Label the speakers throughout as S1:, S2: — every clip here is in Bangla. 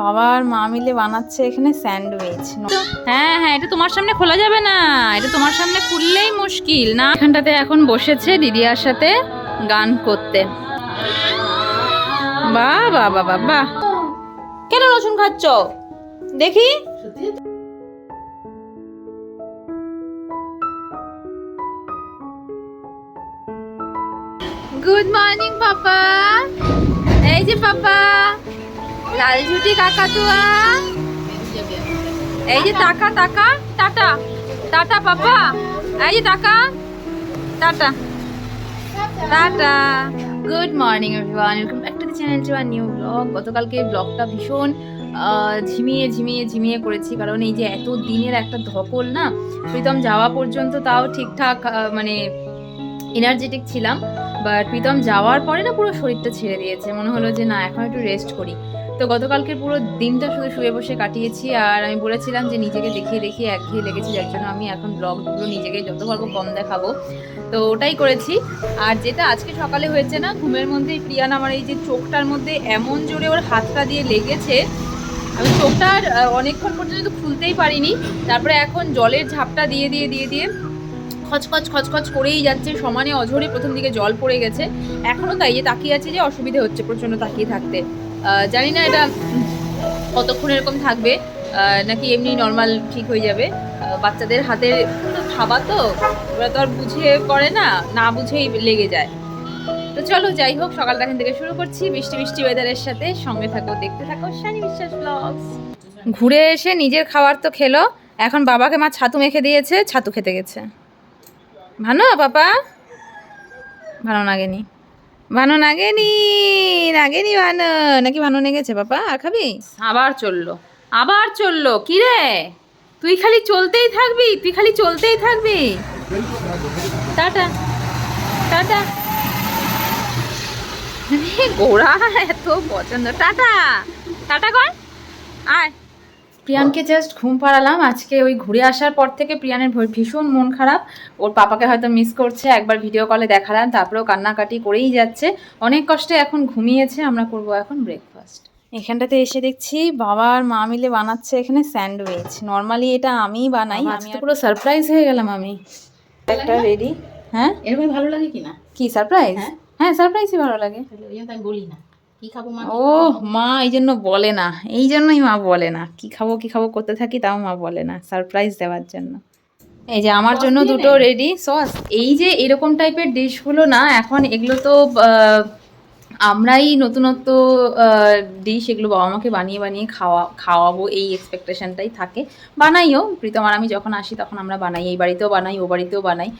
S1: বাবা আর মা মিলে বানাচ্ছে এখানে স্যান্ডউইচ। হ্যাঁ হ্যাঁ এটা তোমার সামনে খোলা যাবে না। এটা তোমার সামনে খুললেই মুশকিল। না, এখানটাতে এখন বসেছে দিদিয়ার সাথে গান করতে। বাহ বা বাহ বাহ বাহ কেন রসুন খাচ্ছ? দেখি। গুড মর্নিং পাপা এই যে পাপা লাল ঝুটি কাকাতুয়া এই যে টাকা টাকা টাটা টাটা পাপা। এই যে টাকা টাটা tata. Good morning everyone welcome back to the channel to our new vlog গতকালকে ব্লগটা ভীষণ ঝিমিয়ে ঝিমিয়ে ঝিমিয়ে করেছি। কারণ এই যে এত দিনের একটা ধকল না? প্রীতম যাওয়া পর্যন্ত তাও ঠিকঠাক মানে এনার্জেটিক ছিলাম। বাট প্রীতম যাওয়ার পরে না পুরো শরীরটা ছেড়ে দিয়েছে। মনে হলো যে না এখন একটু রেস্ট করি। তো গতকালকে পুরো দিনটা শুধু শুয়ে বসে কাটিয়েছি আর আমি বলেছিলাম যে নিজেকে দেখিয়ে দেখিয়ে একঘেয়ে লেগেছি যার জন্য আমি এখন ব্লগগুলো নিজেকে যত পারব কম দেখাবো। তো ওটাই করেছি। আর যেটা আজকে সকালে হয়েছে না ঘুমের মধ্যে প্রিয়ান আমার এই যে চোখটার মধ্যে এমন জোরে ওর হাতটা দিয়ে লেগেছে আমি চোখটা আর, আহ, অনেকক্ষণ পর্যন্ত খুলতেই পারিনি। তারপরে এখন জলের ঝাপটা দিয়ে দিয়ে দিয়ে দিয়ে খচখচ খচখচ করেই যাচ্ছে। সমানে অঝরে প্রথম দিকে জল পড়ে গেছে। এখনও তাই যে তাকিয়ে আছে যে অসুবিধে হচ্ছে প্রচণ্ড তাকিয়ে থাকতে। জানি না এটা কতক্ষণ এরকম থাকবে নাকি এমনি নর্মাল ঠিক হয়ে যাবে। বাচ্চাদের হাতের খাবার তো, ওরা তো আর বুঝে করে না না বুঝেই লেগে যায়। তো চলো, যাই হোক, সকালটা এখান থেকে শুরু করছি। মিষ্টি বৃষ্টি ওয়েদারের সাথে সঙ্গে থাকো, দেখতে থাকো শানি বিশ্বাস ব্লগস ঘুরে এসে নিজের খাবার তো খেলো, এখন বাবাকে মা ছাতু মেখে দিয়েছে, ছাতু খেতে গেছে। ভালো পাপা? ভালো লাগেনি ভালো লাগেনি লাগেনি ভালো নাকি ভালো লেগেছে পাপা আর খাবি? আবার চলল। আবার চলল। কি রে তুই খালি চলতেই থাকবি? তুই খালি চলতেই থাকবি? টাটা। টাটা। গোড়া এত পছন্দ। টাটা। টাটা কর। আয়। প্রিয়ানকে জাস্ট ঘুম পাড়ালাম। আজকে ওই ঘুরে আসার পর থেকে প্রিয়ানের ভীষণ মন খারাপ। ওর পাপাকে হয়তো মিস করছে একবার ভিডিও কলে দেখালাম তারপরেও কান্নাকাটি করেই যাচ্ছে। অনেক কষ্টে এখন ঘুমিয়েছে আমরা করব এখন ব্রেকফাস্ট এখানটাতে এসে দেখছি বাবা আর মা মিলে বানাচ্ছে এখানে স্যান্ডউইচ। নর্মালি এটা আমিই বানাই আমি পুরো সারপ্রাইজ হয়ে গেলাম আমি। একটা রেডি হ্যাঁ?
S2: এরকম ভালো লাগে কি না?
S1: কি সারপ্রাইজ
S2: হ্যাঁ।
S1: হ্যাঁ সারপ্রাইজই ভালো লাগে।
S2: তো আমি বলি না। কি খাব মা
S1: ও মা এই জন্য বলে না এই জন্যই মা বলে না কি খাব কি খাব করতে থাকি তাও মা বলে না সারপ্রাইজ দেওয়ার জন্য। এই যে আমার জন্য দুটো রেডি সস এই যে এরকম টাইপের ডিশগুলো না এখন এগুলো তো আহ, আমরাই নতুনত্ব ডিশ এগুলো বাবা মাকে বানিয়ে বানিয়ে খাওয়া, খাওয়াবো, এই এক্সপেকটেশনটাই থাকে। বানাইও, প্রীতম আর আমি যখন আসি তখন আমরা বানাই, এই বাড়িতেও বানাই, ও বাড়িতেও বানাই।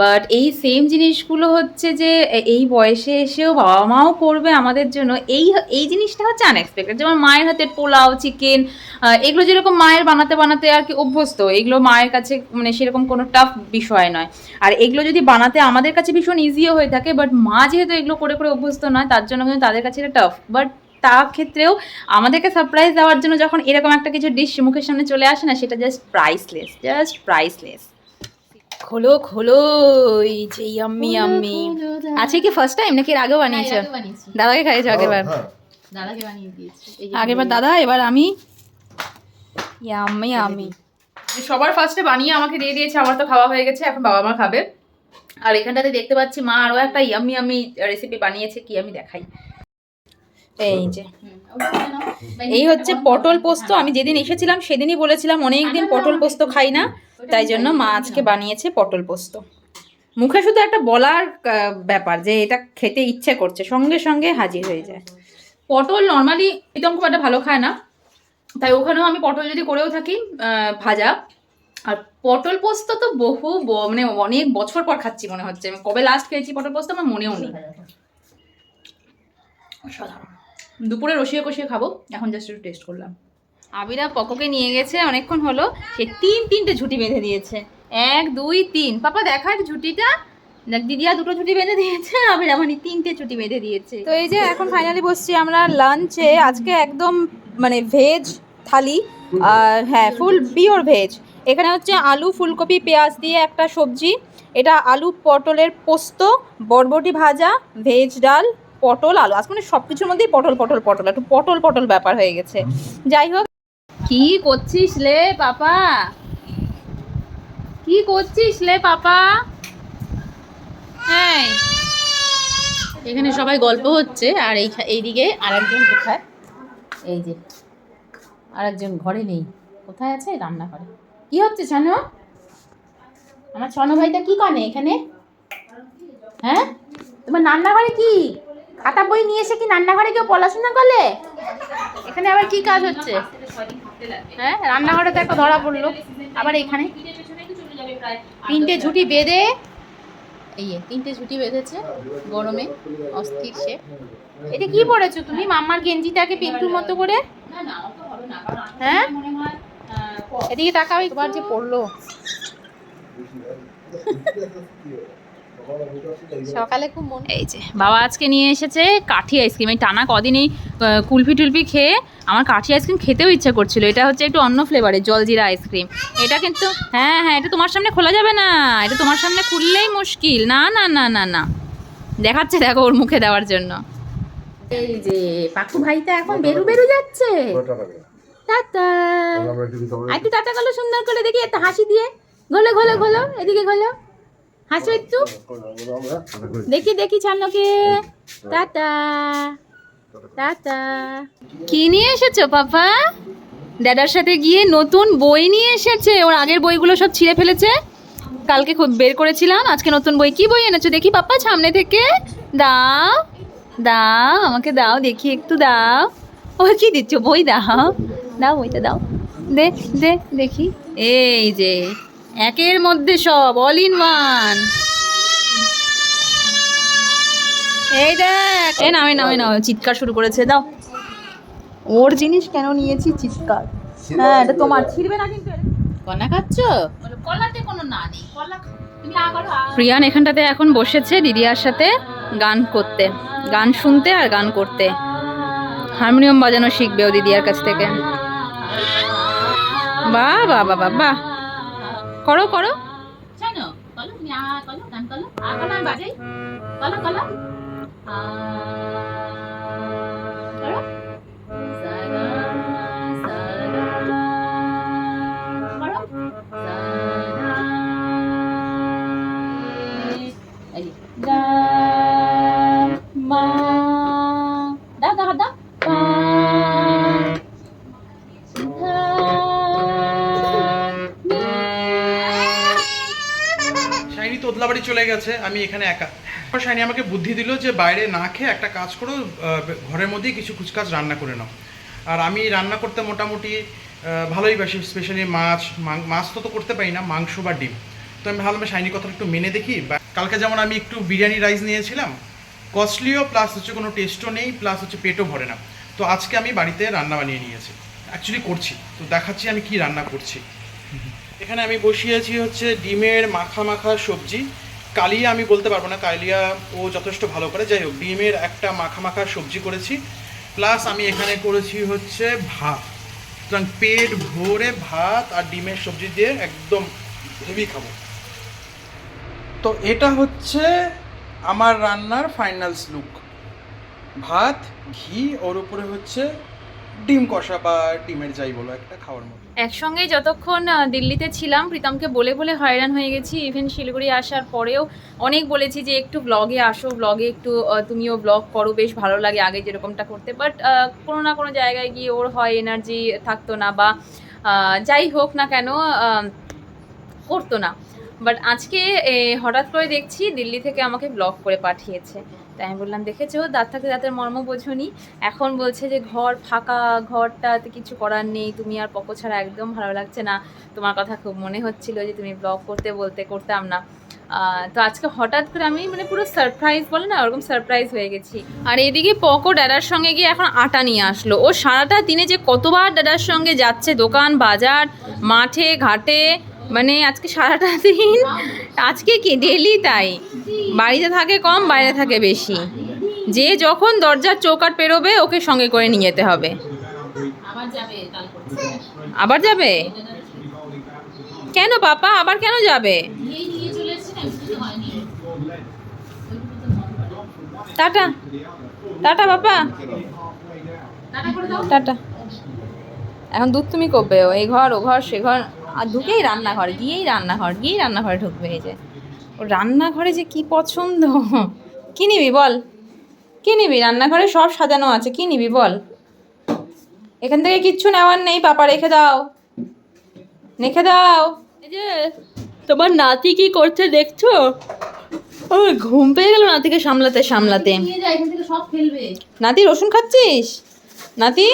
S1: বাট এই সেম জিনিসগুলো হচ্ছে যে এই বয়সে এসেও বাবা মাও করবে আমাদের জন্য। এই এই জিনিসটা হচ্ছে আনএক্সপেক্টেড যেমন মায়ের হাতের পোলাও চিকেন এগুলো যেরকম মায়ের বানাতে বানাতে আর কি অভ্যস্ত, এগুলো মায়ের কাছে মানে সেরকম কোনো টাফ বিষয় নয়। আর এগুলো যদি বানাতে আমাদের কাছে ভীষণ ইজিও হয়ে থাকে বাট মা যেহেতু এগুলো করে করে অভ্যস্ত নয়, তার জন্য কিন্তু তাদের কাছে এটা টাফ বাট তা ক্ষেত্রেও আমাদেরকে সারপ্রাইজ দেওয়ার জন্য যখন এরকম একটা কিছু ডিশ মুখের সামনে চলে আসে না সেটা জাস্ট প্রাইসলেস জাস্ট প্রাইসলেস খোলো খোলো এই যে ইয়াম্মি ইয়াম্মি আজকে কি ফার্স্ট টাইম নাকি এর আগেও বানিয়েছো?
S2: আগে বানিয়েছি।
S1: দাদাকে খাইয়েছো আগেরবার?
S2: দাদাকে বানিয়ে দিয়েছি।
S1: আগেরবার দাদা এবার আমি ইয়াম্মি ইয়াম্মি সবার ফার্স্টে বানিয়ে আমাকে দিয়ে দিয়েছে আমার তো খাওয়া হয়ে গেছে এখন বাবা মা খাবে। আর এখানটাতে দেখতে পাচ্ছি মা আরও একটা ইয়ামি আমি রেসিপি বানিয়েছে কি আমি দেখাই। এই যে।
S2: নাও।
S1: এই হচ্ছে পটল পোস্ত। আমি যেদিন এসেছিলাম সেদিনই বলেছিলাম অনেক দিন পটল পোস্ত খাই না তাই জন্য মা আজকে বানিয়েছে পটল পোস্ত। মুখে শুধু একটা বলার ব্যাপার যে এটা খেতে ইচ্ছে করছে সঙ্গে সঙ্গে হাজির হয়ে যায়। পটল নর্মালি একদম খুব একটা ভালো খায় না তাই ওখানেও আমি পটল যদি করেও থাকি ভাজা। আর পটল পোস্ত তো বহু মানে অনেক বছর পর খাচ্ছি মনে হচ্ছে। আমি কবে লাস্ট খেয়েছি পটল পোস্ত আমার মনেও নেই। দুপুরে রসিয়ে কষিয়ে খাব। এখন জাস্ট একটু টেস্ট করলাম। আবিরা পকোকে নিয়ে গেছে, অনেকক্ষণ হলো। সে তিন, তিনটে ঝুটি বেঁধে দিয়েছে। এক, দুই, তিন। পাপা দেখার ঝুটিটা? দেখ, দিদিয়া দুটো ছুটি বেঁধে দিয়েছে, আবিরা মানে তিনটে ছুটি বেঁধে দিয়েছে। তো এই যে এখন ফাইনালি বসছি আমরা লাঞ্চে আজকে একদম মানে ভেজ থালি, আর হ্যাঁ ফুল পিওর ভেজ এখানে হচ্ছে আলু, ফুলকপি, পেঁয়াজ দিয়ে একটা সবজি। এটা আলু, পটলের পোস্ত, বরবটি ভাজা, ভেজ ডাল, পটল, আলু। আজকে মানে সব কিছুর মধ্যেই পটল পটল পটল। একটু পটল পটল ব্যাপার হয়ে গেছে। যাই হোক, কি করছিস লে পাপা? কি করছিস লে পাপা? হ্যাঁ
S2: এখানে সবাই গল্প হচ্ছে। আর এই এইদিকে আর একজন কোথায়? এই যে আর একজন ঘরে নেই। কোথায় আছে? রান্নাঘরে। কি হচ্ছে ছানো? আমার ছনো ভাইটা কি করে এখানে? হ্যাঁ? তোমার রান্নাঘরে কি? খাতা বই নিয়ে এসে কি রান্নাঘরে কেউ পড়াশোনা করলে এখানে আবার কি কাজ হচ্ছে? হ্যাঁ রান্নাঘরে তো একটা ধরা পড়ল। আবার এখানে? তিনটে ঝুটি বেঁধে, এই তিনটে ঝুটি বেঁধেছে, গরমে, অস্থির সে। এটা কি পরেছো তুমি? মাম্মার গেঞ্জিটাকে পিন্টুর মতো করে? হ্যাঁ? এদিকে তাকাও একবার যে পড়ল। সকালে খুব মন
S1: এই যে বাবা আজকে নিয়ে এসেছে কাঠি আইসক্রিম। এই টানা কদিন এই কুলফি টুলফি খেয়ে আমার কাঠি আইসক্রিম খেতেও ইচ্ছা করছিল। এটা হচ্ছে একটু অন্য ফ্লেভারের জলজিরা আইসক্রিম। এটা কিন্তু হ্যাঁ হ্যাঁ এটা তোমার সামনে খোলা যাবে না। এটা তোমার সামনে খুললেই মুশকিল। না না না না না। দেখাচ্ছে দেখো ওর মুখে দেওয়ার জন্য।
S2: এই যে পাকু ভাইটা এখন বেরু বেরু যাচ্ছে। টাটা। একটু টাটা গেলো সুন্দর করে দেখি, একটা হাসি দিয়ে। গলো গলো গলো এদিকে গলো হাসো একটু। দেখি দেখি ছানোকে টাটা। টাটা।
S1: কি নিয়ে এসেছ, পাপা? ড্যাডার সাথে গিয়ে নতুন বই নিয়ে এসেছে। ওর আগের বইগুলো সব ছিঁড়ে ফেলেছে। কালকে খুব বের করেছিলাম। আজকে নতুন বই। কি বই এনেছো দেখি, পাপা, সামনে থেকে। দাও দাও, আমাকে দাও, দেখি একটু দাও। ও, কি দিচ্ছ? বই দাও। দাও বইটা দাও। দে দে দেখি। এই যে একের মধ্যে সব অল ইন ওয়ান এই দেখ। এ নাও এ নাও চিৎকার শুরু করেছে দাও। ওর জিনিস কেন নিয়েছি? চিৎকার। হ্যাঁ এটা তোমার। ছিড়বে না কিন্তু এটা।
S2: কনা খাচ্ছ?
S1: কলাতে কোনো না নেই। কলা প্রিয়ান এখানটাতে এখন বসেছে দিদিয়ার সাথে গান করতে। গান শুনতে আর গান করতে। হারমোনিয়াম বাজানো শিখবে ও দিদিয়ার কাছ থেকে। বাহ বাহ বা বাহ বা। করো করো।
S2: গান কলো আ কলো বাজাই আ করো
S3: শাইনি তোদলাবাড়ি চলে গেছে, আমি এখানে একা। শাইনি আমাকে বুদ্ধি দিল যে বাইরে না খেয়ে একটা কাজ করো ঘরের মধ্যেই কিছু কুচকাজ রান্না করে নাও। আর আমি রান্না করতে মোটামুটি ভালোই বাসি, স্পেশালি মাছ মাছ তো তো করতে পারি না, মাংস বা ডিম। তো আমি ভাবলাম শাইনি কথাটা একটু মেনে দেখি কালকে যেমন আমি একটু বিরিয়ানি, রাইস নিয়েছিলাম কস্টলিও প্লাস হচ্ছে কোনো টেস্টও নেই প্লাস হচ্ছে পেটও ভরে না। তো আজকে আমি বাড়িতে রান্না বানিয়ে নিয়েছি। অ্যাকচুয়ালি করছি। তো দেখাচ্ছি আমি কি রান্না করছি। এখানে আমি বসিয়েছি হচ্ছে ডিমের মাখা মাখা সবজি। কালিয়া আমি বলতে পারব না, কালিয়া ও যথেষ্ট ভালো করে। যাই হোক, ডিমের একটা মাখা মাখা সবজি করেছি। প্লাস আমি এখানে করেছি হচ্ছে ভাত। সুতরাং পেট ভরে ভাত আর ডিমের সবজি দিয়ে একদম হেভি খাব। তো এটা হচ্ছে আমার রান্নার ফাইনালস লুক। ভাত, ঘি, ওর উপরে হচ্ছে ডিম কষা বা ডিমের যাই বলো, একটা খাওয়ার মতো।
S1: একসঙ্গে যতক্ষণ দিল্লিতে ছিলাম, প্রীতমকে বলে বলে হয়রান হয়ে গেছি। ইভেন শিলিগুড়ি আসার পরেও অনেক বলেছি যে, একটু ব্লগে আসো ব্লগে একটু তুমিও ব্লগ করো, বেশ ভালো লাগে আগে যেরকমটা করতে। বাট কোনো না কোনো জায়গায় গিয়ে ওর হয় এনার্জি থাকতো না বা যাই হোক না কেন করতো না। বাট আজকে হঠাৎ করে দেখছি দিল্লি থেকে আমাকে ব্লগ করে পাঠিয়েছে। তাই আমি বললাম, দেখেছ? দাঁত থাকতে দাঁতের মর্ম বোঝনি। এখন বলছে যে ঘর ফাঁকা, ঘরটাতে কিছু করার নেই। তুমি আর পকো ছাড়া একদম ভালো লাগছে না। তোমার কথা খুব মনে হচ্ছিল যে তুমি ব্লগ করতে বলতে করতাম না। তো আজকে হঠাৎ করে আমি মানে পুরো সারপ্রাইজ বলে না, ওরকম সারপ্রাইজ হয়ে গেছি। আর এদিকে পকো ড্যাডার সঙ্গে গিয়ে এখন আটা নিয়ে আসলো। ও সারাটা দিনে যে কতবার ড্যাডার সঙ্গে যাচ্ছে, দোকান, বাজার, মাঠে, ঘাটে মানে আজকে সারাটা দিন, আজকে কি? ডেলি তাই। বাড়িতে থাকে কম, বাইরে থাকে বেশি। যে যখন দরজার চৌকাট পেরোবে, ওকে সঙ্গে করে নিয়ে যেতে হবে।
S2: আবার যাবে?
S1: কেন পাপা? আবার কেন যাবে? টাটা। টাটা বাবা
S2: টাটা।
S1: এখন দুধ তুমি করবে, ও এই ঘর, ও ঘর, সে ঘর। আর ঢুকেই রান্নাঘর গিয়েই রান্নাঘর গিয়েই রান্নাঘরে ঢুকবে এই যে। ও রান্নাঘরে যে কি পছন্দ? কি নিবি বল? কি নিবি? রান্নাঘরে সব সাজানো আছে কি নিবি বল? এখান থেকে কিচ্ছু নেওয়ার নেই পাপা রেখে দাও। রেখে দাও। এই যে তোমার নাতি কি করছে দেখছ? ও ঘুম পেয়ে গেল নাতিকে সামলাতে সামলাতে। নাতি রসুন খাচ্ছিস? নাতি?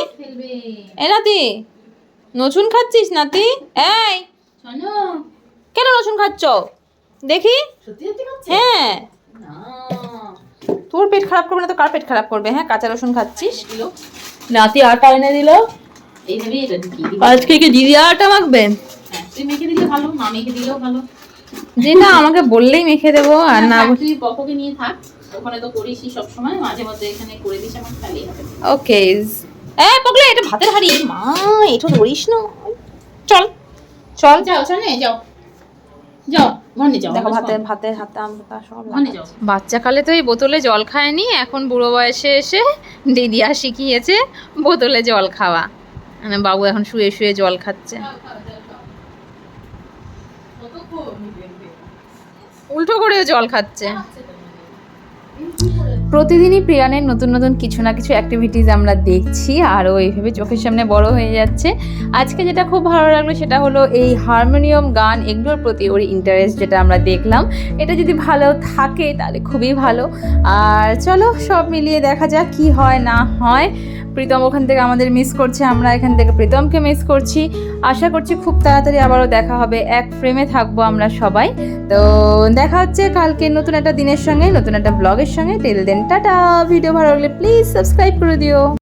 S1: এ নাতি নচুন খাচ্ছিস নাতি? এই। কেন রসুন খাচ্ছ? দেখি। হ্যাঁ। তোর পেট খারাপ করবে না তো কার পেট খারাপ করবে? হ্যাঁ কাঁচা রসুন খাচ্ছিস? নাতি আটা এনে দিল? আজকে কি দিদি আটা মাখবে?
S2: হ্যাঁ, তুই মেখে দিলে ভালো মা মেখে
S1: যেটা আমাকে বললেই মেখে দেবো আর না
S2: থাক, তুই পকোকে নিয়ে থাক। ওখানে তো করিসই সবসময় মাঝে মধ্যে এখানে করে দিস আমার খালি হবে।
S1: ওকে এ পগলে এটা ভাতের হাড়ি। মা এটা ধরিস না। চল চল।
S2: যাও চলে যাও। যাও ঘরে যাও।
S1: দেখো
S2: আমার
S1: ভাতের হাতে আমরা সব বাচ্চাকালে তো এই বোতলে জল খায়নি এখন বুড়ো বয়সে এসে দিদিয়া শিখিয়েছে বোতলে জল খাওয়া। মানে বাবু এখন শুয়ে শুয়ে জল খাচ্ছে। উল্টো করেও জল খাচ্ছে। প্রতিদিনই প্রিয়ানের নতুন নতুন কিছু না কিছু অ্যাক্টিভিটিস আমরা দেখছি, আরও এইভাবে চোখের সামনে বড় হয়ে যাচ্ছে। আজকে যেটা খুব ভালো লাগল সেটা হলো এই হারমোনিয়াম গান, এগুলোর প্রতি ওর ইন্টারেস্ট যেটা আমরা দেখলাম। এটা যদি ভালো থাকে তাহলে খুবই ভালো। আর চলো সব মিলিয়ে দেখা যাক কি হয় না হয়। প্রীতম ওখান থেকে আমাদের মিস করছে, আমরা এখান থেকে প্রীতমকে মিস করছি। আশা করছি খুব তাড়াতাড়ি আবারও দেখা হবে। এক ফ্রেমে থাকব আমরা সবাই। তো দেখা হচ্ছে কালকে নতুন একটা দিনের সঙ্গে, নতুন একটা ব্লগের সঙ্গে। টেল দেন টাটা। ভিডিও ভালো লাগলে প্লিজ সাবস্ক্রাইব করে দিও।